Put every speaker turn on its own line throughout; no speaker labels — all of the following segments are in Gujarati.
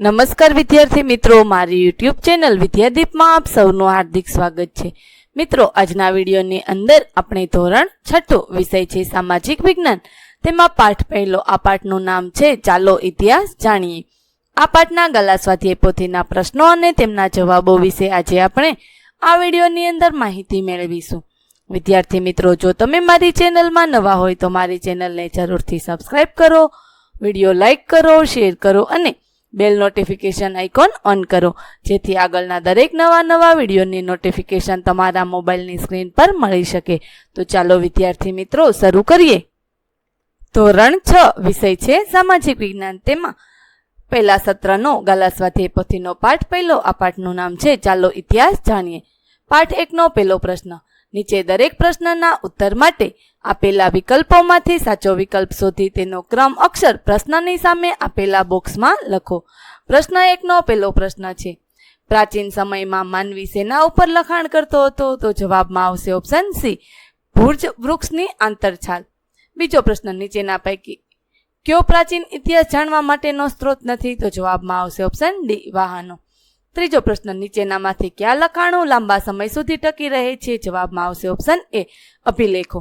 નમસ્કાર વિદ્યાર્થી મિત્રો, મારી યુટ્યુબ ચેનલ વિદ્યાદીપમાં આપ સૌનું હાર્દિક સ્વાગત છે. મિત્રો, આજના વિડીયોની અંદર આપણે ધોરણ છઠ્ઠું વિષય છે, સામાજિક વિજ્ઞાન. તેમાં પાઠ પહેલો, આ પાઠનું નામ છે, ચાલો ઇતિહાસ જાણીએ. આ પાઠના ગલા સ્વાધ્યાય પોથીના પ્રશ્નો અને તેમના જવાબો વિશે આજે આપણે આ વિડીયોની અંદર માહિતી મેળવીશું. વિદ્યાર્થી મિત્રો, જો તમે મારી ચેનલમાં નવા હોય તો મારી ચેનલને જરૂરથી સબસ્ક્રાઈબ કરો, વીડિયો લાઇક કરો, શેર કરો અને બેલ નોટિફિકેશન આઇકોન ઓન કરો. જેથી આગળના દરેક નવા નવા વિડીયોની નોટિફિકેશન તમારા મોબાઈલની સ્ક્રીન પર મળી શકે. તો ચાલો વિદ્યાર્થી મિત્રો, શરૂ કરીએ. ધોરણ છ, વિષય છે સામાજિક વિજ્ઞાન. તેમાં પહેલા સત્રનો ગાલા પોથીનો પાઠ, પહેલો આ પાઠનું નામ છે ચાલો ઇતિહાસ જાણીએ. પાઠ એકનો પહેલો પ્રશ્ન નીચે દરેક પ્રશ્નના ઉત્તર માટે આપેલા વિકલ્પોમાંથી સાચો વિકલ્પ શોધી તેનો ક્રમ અક્ષર પ્રશ્નની સામે આપેલા બોક્સમાં લખો. પ્રશ્ન એકનો પહેલો પ્રશ્ન છે, પ્રાચીન સમયમાં માનવી સેના ઉપર લખાણ કરતો હતો, તો જવાબમાં આવશે ઓપ્શન સી ભુર્જ વૃક્ષની આંતરછાલ. બીજો પ્રશ્ન નીચેના પૈકી, કયો પ્રાચીન ઇતિહાસ જાણવા માટેનો સ્ત્રોત નથી, તો જવાબમાં આવશે ઓપ્શન ડી, વાહનો. ત્રીજો પ્રશ્ન, નીચેનામાંથી કયા લખાણો લાંબા સમય સુધી ટકી રહે છે? જવાબમાં આવશે ઓપ્શન એ અભિલેખો.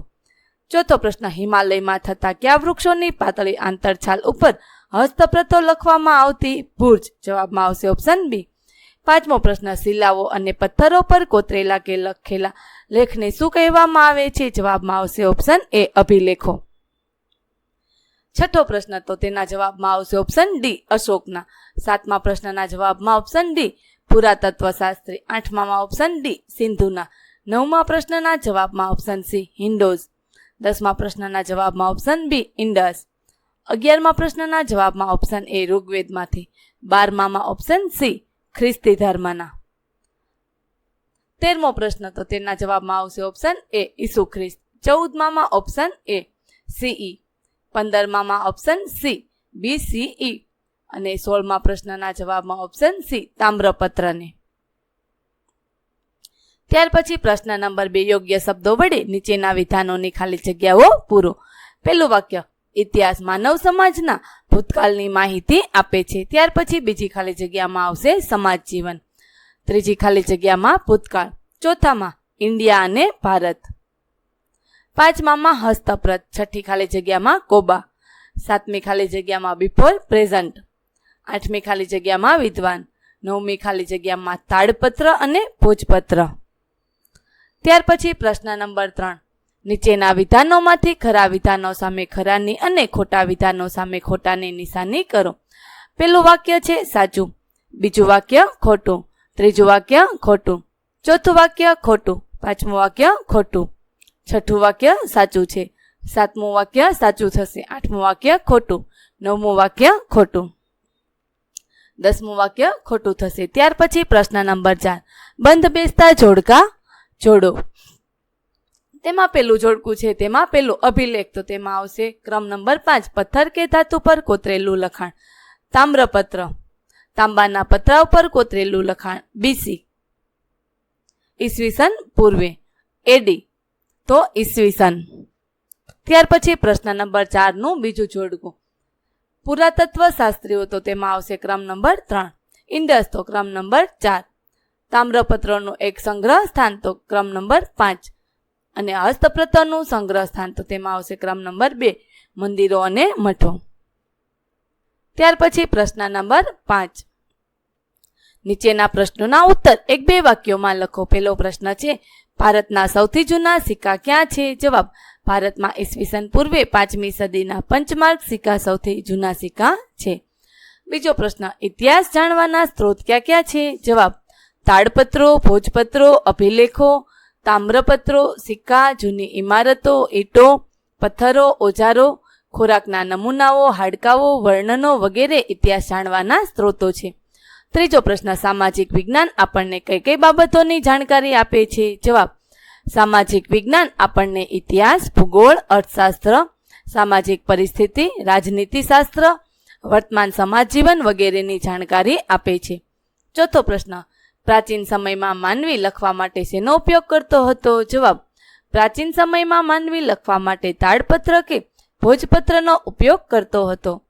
ચોથો પ્રશ્ન, હિમાલયમાં થતા કયા વૃક્ષોની પાતળી આંતરછાલ ઉપર હસ્તપ્રતો લખવામાં આવતી ભુર્જ જવાબમાં આવશે ઓપ્શન બી પાંચમો પ્રશ્ન, શિલાઓ અને પથ્થરો પર કોતરેલા કે લખેલા લેખને શું કહેવામાં આવે છે? જવાબમાં આવશે ઓપ્શન એ અભિલેખો. છઠ્ઠો પ્રશ્ન તો તેના જવાબમાં આવશે ઓપ્શન ડી અશોકના. સાતમા પ્રશ્નના જવાબમાં ઓપ્શન ડી પુરાતત્વશાસ્ત્રી. આઠમામાં ઓપ્શન ડી સિંધુના. નવમા પ્રશ્નના જવાબમાં ઓપ્શન સી હિન્ડોઝ દસમા પ્રશ્નના જવાબમાં ઓપ્શન બી ઇન્ડસ અગિયારમા પ્રશ્નના જવાબમાં ઓપ્શન એ ઋગ્વેદમાંથી. બારમામાં ઓપ્શન સી ખ્રિસ્તી ધર્મના. તેરમો પ્રશ્ન તો તેના જવાબમાં આવશે ઓપ્શન એ ઈસુ ખ્રિસ્ત. ચૌદમામાં ઓપ્શન એ સીઈ પંદરમામાં ઓપ્શન સી બી સીઈ અને સોળમાં પ્રશ્નના જવાબમાં ઓપ્શન સી તામ્રપત્રને. ત્યાર પછી પ્રશ્ન નંબર બે, યોગ્ય શબ્દો વડે નીચેના વિધાનોની ખાલી જગ્યાઓ પૂરો. પહેલું વાક્ય ઇતિહાસ માનવ સમાજના ભૂતકાળની માહિતી આપે છે. ત્યાર પછી બીજી ખાલી જગ્યામાં આવશે સમાજ જીવન ત્રીજી ખાલી જગ્યામાં ભૂતકાળ. ચોથામાં ઇન્ડિયા અને ભારત. પાંચમામાં હસ્તપ્રત છઠ્ઠી ખાલી જગ્યામાં કોબા. સાતમી ખાલી જગ્યામાં બિફોર પ્રેઝન્ટ. આઠમી ખાલી જગ્યામાં વિદ્વાન. નવમી ખાલી જગ્યામાં તાડપત્ર અને ભોજપત્ર. ત્યાર પછી પ્રશ્ન નંબર ત્રણ. નીચેના વિધાનોમાંથી ખરા વિધાનો સામે ખરાની અને ખોટા વિધાનો સામે ખોટાની નિશાની કરો. પેલું વાક્ય છે સાચું. બીજું વાક્ય ખોટું. ત્રીજું વાક્ય ખોટું. ચોથું વાક્ય ખોટું. પાંચમું વાક્ય ખોટું. છઠ્ઠું વાક્ય સાચું છે. સાતમું વાક્ય સાચું થશે. આઠમું વાક્ય ખોટું. નવમું વાક્ય ખોટું. દસમું વાક્ય ખોટું થશે. ત્યાર પછી પ્રશ્ન નંબર ચાર. બંધ બેસતા જોડકા જોડો. તેમાં પેલું જોડકું છે, તેમાં પેલું અભિલેખ. તો તેમાં આવશે ક્રમ નંબર પાંચ. પથ્થર કે ધાતુ પર કોતરેલું લખાણ. તામ્રપત્ર. તાંબાના પતરા ઉપર કોતરેલું લખાણ. બીસી. ઈસવીસન પૂર્વે. એડી. તો ઈસવીસન. ત્યાર પછી પ્રશ્ન નંબર ચારનું બીજું જોડકું. પુરાતત્વ શાસ્ત્રીઓ તો તેમાં આવશે ક્રમ નંબર ત્રણ. ઇન્ડસ તો ક્રમ નંબર ચાર. તામ્રપત્રનું એક સંગ્રહ સ્થાન તો ક્રમ નંબર પાંચ. અને હસ્તપ્રતરનું સંગ્રહ સ્થાન તો તેમાં આવશે ક્રમ નંબર બે, મંદિરો અને મઠો. ત્યાર પછી પ્રશ્ન નંબર પાંચ. નીચેના પ્રશ્નોના ઉત્તર એક બે વાક્યોમાં લખો. પહેલો પ્રશ્ન છે ભારતના સૌથી જૂના સિક્કા ક્યાં છે? જવાબ, ભારતમાં ઈસવીસન પૂર્વે પાંચમી સદીના પંચમાર્ક સિક્કા સૌથી જૂના સિક્કા છે. બીજો પ્રશ્ન, ઇતિહાસ જાણવાના સ્ત્રોત ક્યાં ક્યાં છે? જવાબ, તાડપત્રો, ભોજપત્રો, અભિલેખો, તામ્રપત્રો, સિક્કા, જૂની ઇમારતો, ઈંટો, પથ્થરો, ઓજારો, ખોરાકના નમૂનાઓ, હાડકાઓ, વર્ણનો વગેરે ઇતિહાસ જાણવાના સ્ત્રોતો છે. ત્રીજો પ્રશ્ન, સામાજિક વિજ્ઞાન આપણને કઈ કઈ બાબતોની જાણકારી આપે છે? જવાબ, સામાજિક વિજ્ઞાન આપણને ઇતિહાસ, ભૂગોળ, અર્થશાસ્ત્ર, સામાજિક પરિસ્થિતિ, રાજનીતિશાસ્ત્ર, વર્તમાન સમાજ જીવન વગેરેની જાણકારી આપે છે. ચોથો પ્રશ્ન, પ્રાચીન સમયમાં માનવી લખવા માટે શેનો ઉપયોગ કરતો હતો? જવાબ, પ્રાચીન સમયમાં માનવી લખવા માટે તાડપત્ર કે ભોજપત્રનો ઉપયોગ કરતો હતો.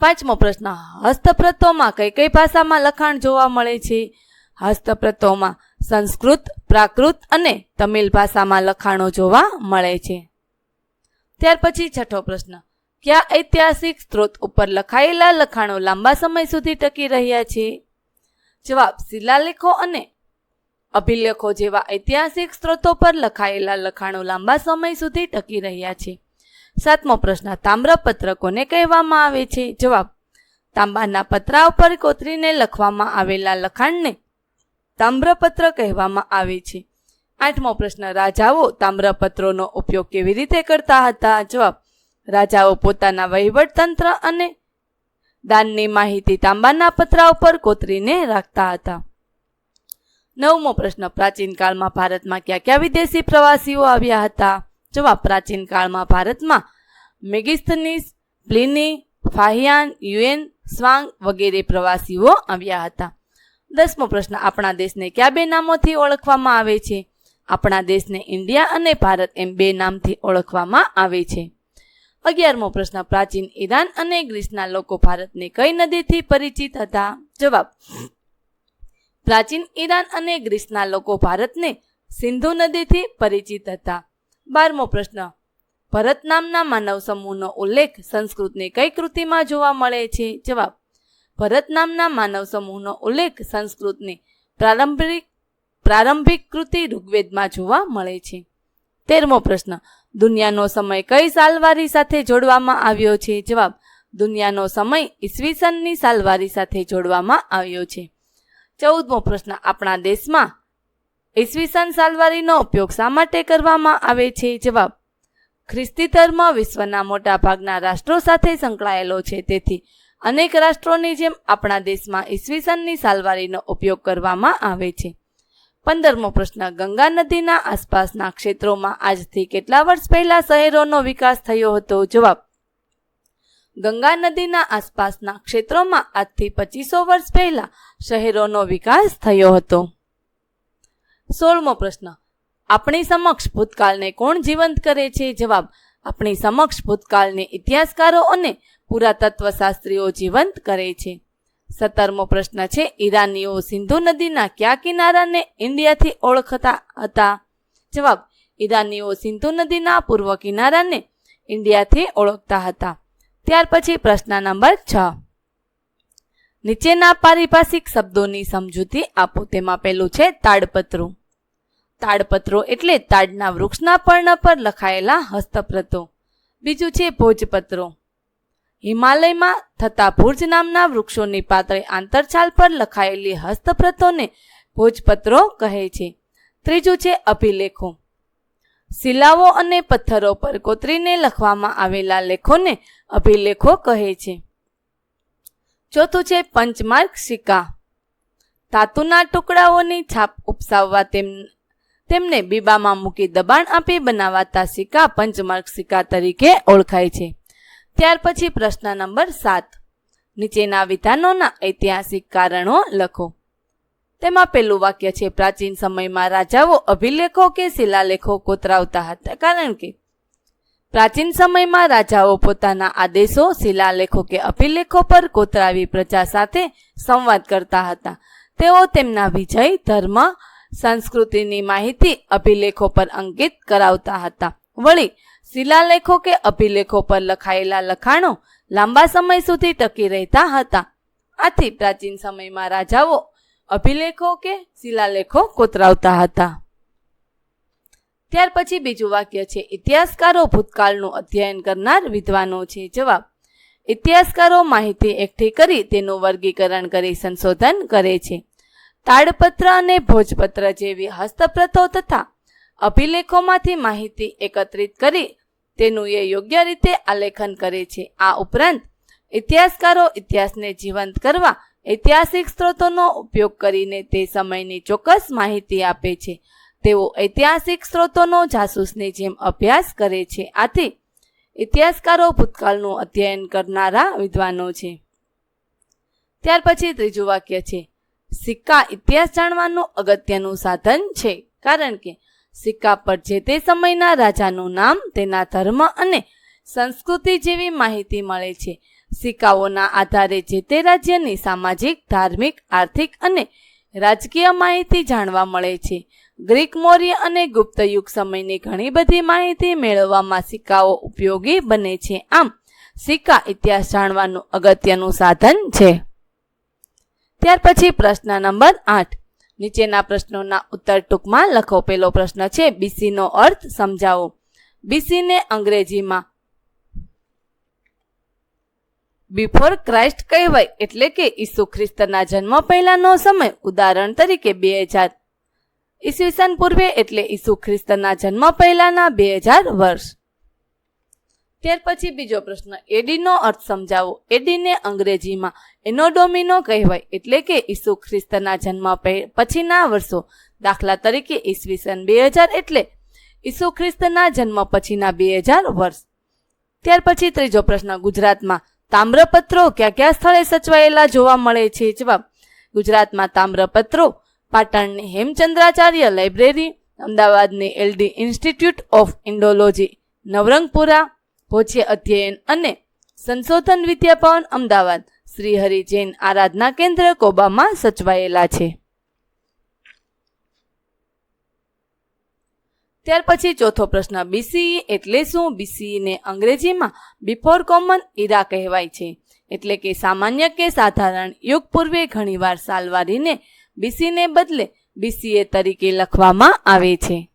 પાંચમો પ્રશ્ન. હસ્તપ્રતોમાં કઈ કઈ ભાષામાં લખાણ જોવા મળે છે? હસ્તપ્રતોમાં સંસ્કૃત, પ્રાકૃત અને તમિલ ભાષામાં લખાણો જોવા મળે છે. ત્યાર પછી છઠ્ઠો પ્રશ્ન. કયા ઐતિહાસિક સ્ત્રોત ઉપર લખાયેલા લખાણો લાંબા સમય સુધી ટકી રહ્યા છે? જવાબ, શિલાલેખો અને અભિલેખો જેવા ઐતિહાસિક સ્ત્રોતો પર લખાયેલા લખાણો લાંબા સમય સુધી ટકી રહ્યા છે. સાતમો પ્રશ્ન તામ્રપત્ર કોને કહેવામાં આવે છે? જવાબ, તાંબાના પતરા ઉપર કોતરીને લખવામાં આવેલા લખાણને તામ્રપત્ર કહેવામાં આવે છે. આઠમો પ્રશ્ન, રાજાઓ તામ્રપત્રોનો ઉપયોગ કેવી રીતે કરતા હતા? જવાબ, રાજાઓ પોતાના વહીવટતંત્ર અને દાનની માહિતી તાંબાના પતરા ઉપર કોતરીને રાખતા હતા. નવમો પ્રશ્ન, પ્રાચીન કાળમાં ભારતમાં કયા કયા વિદેશી પ્રવાસીઓ આવ્યા હતા? જવાબ પ્રાચીન કાળમાં ભારતમાં મેગિસ્થનીસ પ્લિની, ફાહિયાન, યુએન, સ્વાંગ વગેરે પ્રવાસીઓ આવ્યા હતા. દસમો પ્રશ્ન, આપણા દેશને કયા બે નામોથી ઓળખવામાં આવે છે? આપણા દેશને ઇન્ડિયા અને ભારત એમ બે નામથી ઓળખવામાં આવે છે. અગિયારમો પ્રશ્ન, પ્રાચીન ઈરાન અને ગ્રીસના લોકો ભારતને કઈ નદીથી પરિચિત હતા? જવાબ, પ્રાચીન ઈરાન અને ગ્રીસના લોકો ભારતને સિંધુ નદીથી પરિચિત હતા. બારમો પ્રશ્ન. ભરત નામના માનવ સમૂહનો ઉલ્લેખ સંસ્કૃતની કઈ કૃતિમાં જોવા મળે છે? જવાબ. ભરત નામના માનવ સમૂહનો ઉલ્લેખ સંસ્કૃતની પ્રારંભિક પ્રારંભિક કૃતિ ઋગ્વેદમાં જોવા મળે છે. તેરમો પ્રશ્ન. દુનિયાનો સમય કઈ સાલવારી સાથે જોડવામાં આવ્યો છે? જવાબ. દુનિયાનો સમય ઈસવીસનની સાલવારી સાથે જોડવામાં આવ્યો છે. ચૌદમો પ્રશ્ન. આપણા દેશમાં ઈસવીસન સાલવારીનો ઉપયોગ શા માટે કરવામાં આવે છે? જવાબ, ખ્રિસ્તી ધર્મ વિશ્વના મોટા ભાગના રાષ્ટ્રો સાથે સંકળાયેલો છે. તેથી અનેક રાષ્ટ્રોની જેમ આપણા દેશમાં ઈસવીસનની સાલવારીનો ઉપયોગ કરવામાં આવે છે. પંદરમો પ્રશ્ન, ગંગા નદીના આસપાસના ક્ષેત્રોમાં આજથી કેટલા વર્ષ પહેલા શહેરોનો વિકાસ થયો હતો? જવાબ, ગંગા નદીના આસપાસના ક્ષેત્રોમાં આજથી પચીસો વર્ષ પહેલા શહેરોનો વિકાસ થયો હતો. સોળમો પ્રશ્ન. આપણી સમક્ષ ભૂતકાળને કોણ જીવંત કરે છે? જવાબ. આપણી સમક્ષ ભૂતકાળને ઇતિહાસકારો અને પુરાતત્વશાસ્ત્રીઓ જીવંત કરે છે. સત્તરમો પ્રશ્ન છે, ઈરાનીઓ સિંધુ નદીના કયા કિનારાને ઇન્ડિયાથી ઓળખતા હતા? જવાબ. ઈરાનીઓ સિંધુ નદીના પૂર્વ કિનારાને ઇન્ડિયાથી ઓળખતા હતા. ત્યાર પછી પ્રશ્ન નંબર છ. નીચેના પારિભાષિક શબ્દોની સમજૂતી આપો. તેમાં પેલું છે, તાડપત્રો. તાડપત્રો એટલે તાડના વૃક્ષના પર્ણ પર લખાયેલા હસ્તપ્રતો. બીજું છે ભોજપત્રો. હિમાલયમાં થતા ભુજ નામના વૃક્ષોની પાતળી આંતરછાલ પર લખાયેલી હસ્તપ્રતોને ભોજપત્રો કહે છે. ત્રીજું છે અભિલેખો. શિલાઓ અને પથ્થરો પર કોતરીને લખવામાં આવેલા લેખોને અભિલેખો કહે છે. ચોથું છે પંચમાર્ક સિક્કા ધાતુના ટુકડાઓની છાપ ઉપસાવવા તેમ તેમને બીબામાં મૂકી દબાણ આપી બનાવાતા સિક્કા પંચમાર્ક સિક્કા તરીકે ઓળખાય છે. ત્યાર પછી પ્રશ્ન નંબર સાત. નીચેના વિધાનોના ઐતિહાસિક કારણો લખો. તેમાં પેલું વાક્ય છે, પ્રાચીન સમયમાં રાજાઓ અભિલેખો કે શિલાલેખો કોતરાવતા હતા. કારણ કે પ્રાચીન સમયમાં રાજાઓ પોતાના આદેશો, શિલાલેખો કે અભિલેખો પર કોતરાવી પ્રજા સાથે સંવાદ કરતા હતા. તેઓ તેમના વિજય, ધર્મ સંસ્કૃતિની માહિતી અભિલેખો પર અંકિત કરાવતા હતા. વળી, શિલાલેખો કે અભિલેખો પર લખાયેલા લખાણો લાંબા સમય સુધી ટકી રહેતા હતા. આથી પ્રાચીન સમયમાં રાજાઓ અભિલેખો કે શિલાલેખો કોતરાવતા હતા. ત્યાર પછી બીજું વાક્ય છે, ઇતિહાસકારો ભૂતકાળનું અધ્યયન કરનાર વિદ્વાનો છે. જવાબ, ઇતિહાસકારો માહિતી એકઠી કરી તેનું વર્ગીકરણ કરી સંશોધન કરે છે. તાડપત્ર અને ભોજપત્ર જેવી હસ્તપ્રતો તથા અભિલેખોમાંથી માહિતી એકત્રિત કરી તેનું એ યોગ્ય રીતે આલેખન કરે છે. આ ઉપરાંત ઇતિહાસકારો ઇતિહાસને જીવંત કરવા ઐતિહાસિક સ્ત્રોતોનો ઉપયોગ કરીને તે સમયની ચોક્કસ માહિતી આપે છે. તેઓ ઐતિહાસિક સ્ત્રોતોનો જાસૂસની જેમ અભ્યાસ કરે છે. આથી ઇતિહાસકારો ભૂતકાળનું અધ્યયન કરનારા વિદ્વાનો છે. ત્યાર પછી ત્રીજું વાક્ય છે. સિક્કા ઇતિહાસ જાણવાનું અગત્યનું સાધન છે. કારણ કે સિક્કા પર જે તે સમયના રાજાનું નામ, તેના ધર્મ અને સંસ્કૃતિ જેવી માહિતી મળે છે. સિક્કાઓના આધારે જે તે રાજ્યની સામાજિક, ધાર્મિક, આર્થિક અને રાજકીય માહિતી જાણવા મળે છે. ગ્રીક મૌર્ય અને ગુપ્ત યુગ સમયની ઘણી બધી માહિતી મેળવવામાં સિક્કાઓ ઉપયોગી બને છે. આમ, સિક્કા ઇતિહાસ જાણવાનું અગત્યનું સાધન છે. ત્યાર પછી પ્રશ્ન નંબર આઠ. નીચેના પ્રશ્નોના ઉત્તર ટૂંકમાં લખો. પેલો પ્રશ્ન છે બીસીનો અર્થ સમજાવો. બીસીને અંગ્રેજીમાં બિફોર ક્રાઇસ્ટ કહેવાય એટલે કે ઈસુ ખ્રિસ્તના જન્મ પહેલાનો સમય. ઉદાહરણ તરીકે બે હજાર. ઈસવીસન પૂર્વે એટલે ઈસુ ખ્રિસ્તના જન્મ પહેલાના બે હજાર વર્ષ. ત્યાર પછી બીજો પ્રશ્ન, એડીનો અર્થ સમજાવો. એડીને અંગ્રેજીમાં એનોડોમિનો કહેવાય એટલે કે ઈસુ ખ્રિસ્તના જન્મ પછીના વર્ષો, દાખલા તરીકે ઈસવીસન બે હજાર એટલે ઈસુ ખ્રિસ્તના જન્મ પછીના બે હજાર વર્ષ. ત્યાર પછી ત્રીજો પ્રશ્ન, ગુજરાતમાં તામ્રપત્રો કયા ક્યાં સ્થળે સચવાયેલા જોવા મળે છે? જવાબ, ગુજરાતમાં તામ્રપત્રો, પાટણની હેમચંદ્રાચાર્ય લાઇબ્રેરી, અમદાવાદની L D institute of Indology, Navrangpura ભોજ્ય અધ્યયન અને સંશોધન વિદ્યાભવન અમદાવાદ. શ્રી હરિ જૈન આરાધના કેન્દ્ર કોબામાં સચવાયેલા છે. ત્યાર પછી ચોથો પ્રશ્ન બીસીઈ એટલે શું? બીસીઈને અંગ્રેજીમાં બિફોર કોમન ઇરા કહેવાય છે. એટલે કે સામાન્ય કે સાધારણ, યુગ પૂર્વે ઘણીવાર સાલવારીને બીસીને બદલે બીસીએ તરીકે લખવામાં આવે છે.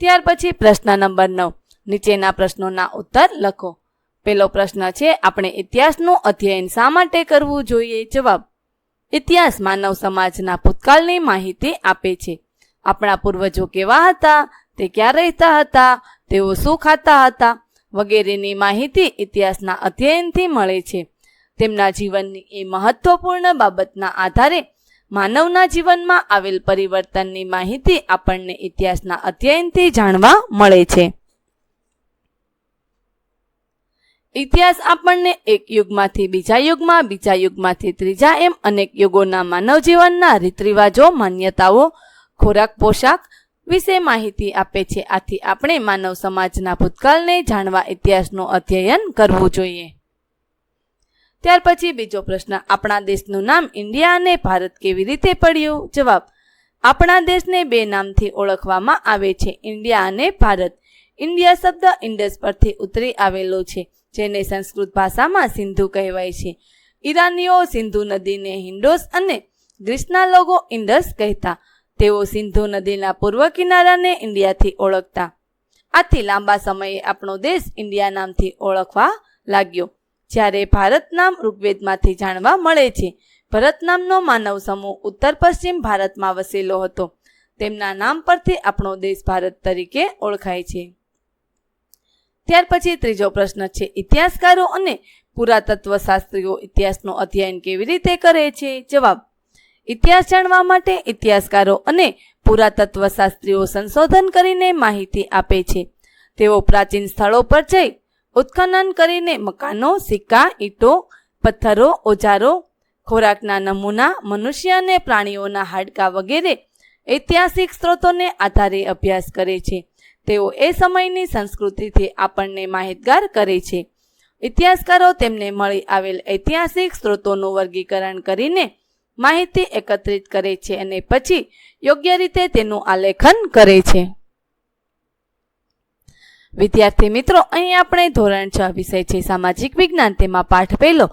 ત્યાર પછી પ્રશ્ન નંબર નવ નીચેના પ્રશ્નોના ઉત્તર લખો. પેલો પ્રશ્ન છે, આપણે ઇતિહાસનું અધ્યયન શા માટે કરવું જોઈએ? જવાબ, ઇતિહાસ માનવ સમાજના ભૂતકાળની માહિતી આપે છે. આપણા પૂર્વજો કેવા હતા, તે ક્યાં રહેતા હતા, તેઓ શું ખાતા હતા, વગેરેની માહિતી ઇતિહાસના અધ્યયનથી મળે છે. તેમના જીવનની એ મહત્વપૂર્ણ બાબતના આધારે માનવના જીવનમાં આવેલ પરિવર્તનની માહિતી આપણને ઇતિહાસના અધ્યયનથી જાણવા મળે છે. ઇતિહાસ આપણને એક યુગમાંથી બીજા યુગમાં, બીજા યુગમાંથી ત્રીજા એમ અનેક યુગોના માનવ જીવનના રીત રિવાજો માન્યતાઓ, ખોરાક પોશાક વિશે માહિતી આપે છે. આથી આપણે માનવ સમાજના ભૂતકાળને જાણવા ઇતિહાસનું અધ્યયન કરવું જોઈએ. ત્યાર પછી બીજો પ્રશ્ન, આપણા દેશનું નામ ઇન્ડિયા અને ભારત કેવી રીતે પડ્યું? જવાબ, આપણા દેશને બે નામથી ઓળખવામાં આવે છે, ઇન્ડિયા અને ભારત. ઇન્ડિયા શબ્દ ઇન્ડસ પરથી ઉતરી આવેલો છે, જેને સંસ્કૃત ભાષામાં સિંધુ કહેવાય છે. ઈરાનીઓ સિંધુ નદીને હિન્ડોસ અને ગ્રીસના લોકો ઇન્ડસ કહેતા. તેઓ સિંધુ નદીના પૂર્વ કિનારાને ઇન્ડિયાથી ઓળખતા. આથી લાંબા સમયે આપણો દેશ ઇન્ડિયા નામથી ઓળખવા લાગ્યો. જ્યારે ભારત નામ ઋગ્વેદમાંથી જાણવા મળે છે, ભરત નામનો માનવ સમૂહ ઉત્તર પશ્ચિમ ભારતમાં વસેલો હતો. તેમના નામ પરથી આપણો દેશ ભારત તરીકે ઓળખાય છે. ત્યાર પછી ત્રીજો પ્રશ્ન છે, ઇતિહાસકારો અને પુરાતત્વ શાસ્ત્રીઓ ઇતિહાસનું અધ્યયન કેવી રીતે કરે છે? જવાબ, ઇતિહાસ જાણવા માટે ઇતિહાસકારો અને પુરાતત્વ શાસ્ત્રીઓ સંશોધન કરીને માહિતી આપે છે. તેઓ પ્રાચીન સ્થળો પર જઈ ઉત્ખનન કરીને મકાનો, સિક્કા, ઈંટો, પથ્થરો, ઓજારો, ખોરાકના નમૂના, મનુષ્ય અને પ્રાણીઓના હાડકાં વગેરે ઐતિહાસિક સ્ત્રોતોને આધારે અભ્યાસ કરે છે. તેઓ એ સમયની સંસ્કૃતિથી આપણને માહિતગાર કરે છે. ઇતિહાસકારો તેમને મળી આવેલ ઐતિહાસિક સ્ત્રોતોનું વર્ગીકરણ કરીને માહિતી એકત્રિત કરે છે અને પછી યોગ્ય રીતે તેનું આલેખન કરે છે. વિદ્યાર્થી મિત્રો, અહીં આપણે ધોરણ છ વિષય છે, સામાજિક વિજ્ઞાન. તેમાં પાઠ પહેલો,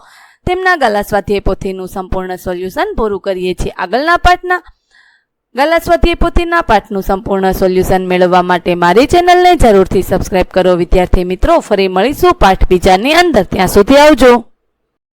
તેમના ગલા સ્વાધ્યાય પોથીનું સંપૂર્ણ સોલ્યુશન પૂરું કરીએ છીએ. આગળના પાઠના ગાલા સ્વાધ્યાય પોથીના પાઠનું સંપૂર્ણ સોલ્યુશન મેળવવા માટે મારી ચેનલને જરૂરથી સબસ્ક્રાઇબ કરો. વિદ્યાર્થી મિત્રો, ફરી મળીશું પાઠ બીજાની અંદર. ત્યાં સુધી આવજો.